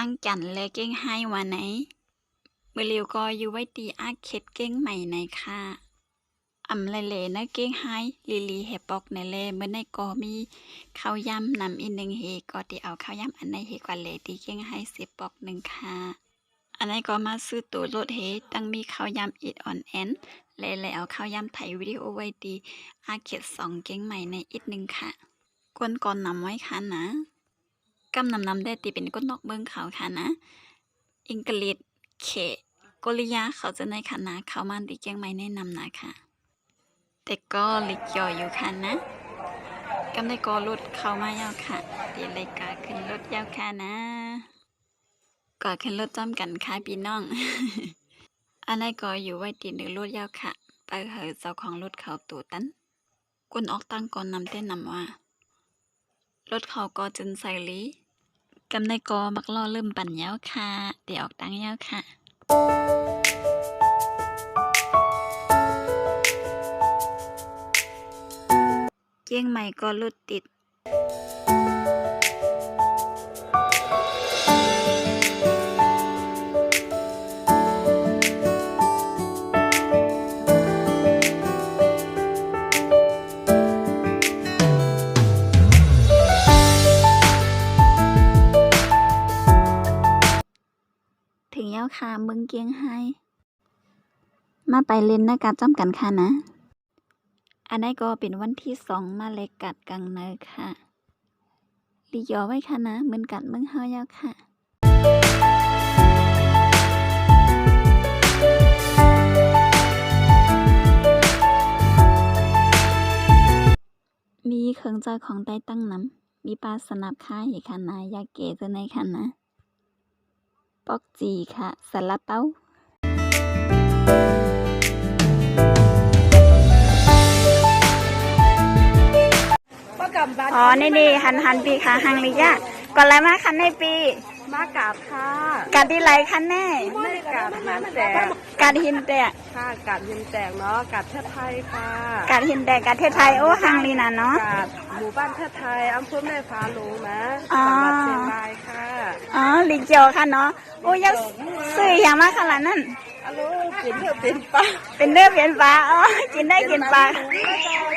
ตั้งจันและเก้งให้วันไหนเมื่อเร็วก็อยู่ไว้ตีอาเข็ดเก้งใหม่ในค่ะอำเลเลนะเก้งให้ลีลีเฮปอกในเลเมื่อในก็มีข้าวยำนำอีกหนึ่งเฮก็ตีเอาข้าวยำอันในเฮกว่าเลตีเก้งให้สิบปอกหนึ่งค่ะ อันในก็มาซื้อตัวรถเฮตั้งมีข้าวยำอีดอ่อนแอนและเลยเอาข้าวยำไทยวิดีโอไว้ตีอาเข็ดสองเก้งใหม่ในอีกหนึ่งค่ะกวนก่อนนำไว้ค่ะนะ กำนำนำได้ตีเป็นก้นนอกเมืองเขาค่ะนะ อังกฤษเขโกริยาเขาจะในคณะเขามันตีเกียงไม่แนะนำนะค่ะ แต่ก็ลิกย่ออยู่ค่ะนะกำได้ก็รถเขามายาวค่ะเดี๋ยวเลยกาขึ้นรถยาวค่ะนะก็ขึ้นรถจอมกันค่ะพี่น้องอันนี้ก็อยู่ไว้ตีหนึ่งรถยาวค่ะ ไปเหอะเจ้าของรถเขาตูตันกุนออกตั้งก่อนนำเต้นนำว่ารถเขาก็จนใส่ลี กำในกอบักล่อเริ่มปั่นยาวค่ะเดี๋ยวออกตังยาวค่ะเกียงใหม่ก็รถติด ถึงยาวค่ะเมืองเกียงไฮ้มาไปเล่นหน้าการจ้ำกันค่ะนะ อันนี้ก็เป็นวันที่สองมาเลกัดกังเนอค่ะลียอไว้ค่ะนะเหมือนกันเมืองเฮายาวค่ะมีเครื่องใจของใต้ตั้งน้ำมีปลาสนับค่าเหค่ะนะยาเกะตัวในค่ะนะ ปอกจีค่ะสลับเป้าอ๋อ นี่ดีหันหันปีค่ะหังลิยะก่อนแล้วมาคันในปี มากาบค่ะการที่ไรคันแน่ไม่กาบน้ำแตกการหินแตกค่ะกาบยินแตกเนาะกาบเทศไทยค่ะการหินแตกการเทศไทยโอ้หังลีนะเนาะกาบหมู่บ้านเทศไทยอำเภอแม่ฟ้าหลวงนะอ๋อจังหวัดเชียงรายค่ะอ๋อลิเกียวค่ะเนาะโอ้ยังซื้ออย่างมากขนาดนั้นอัลโหลกินเถอะเป็นปลาเป็นเนื้อเป็นปลาอ๋อกินได้กินปลา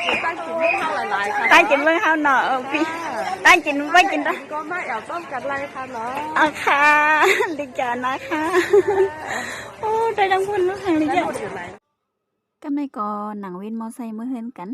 กินตั้งกินไม่เท่าหลายๆค่ะตั้งกินเมื่อข้าวเนาะเออพี่ ตั้งกินไม่กินได้ก็มาแอบต้มกันไรค่ะเนาะอ๋อค่ะลิเกียวนะคะโอ้ได้ทั้งพูนลูกหังลิแล้วเกียวหมดอยู่ไหนก็ไม่ก็หนังวินมอไซค์เมื่อเฮือนกัน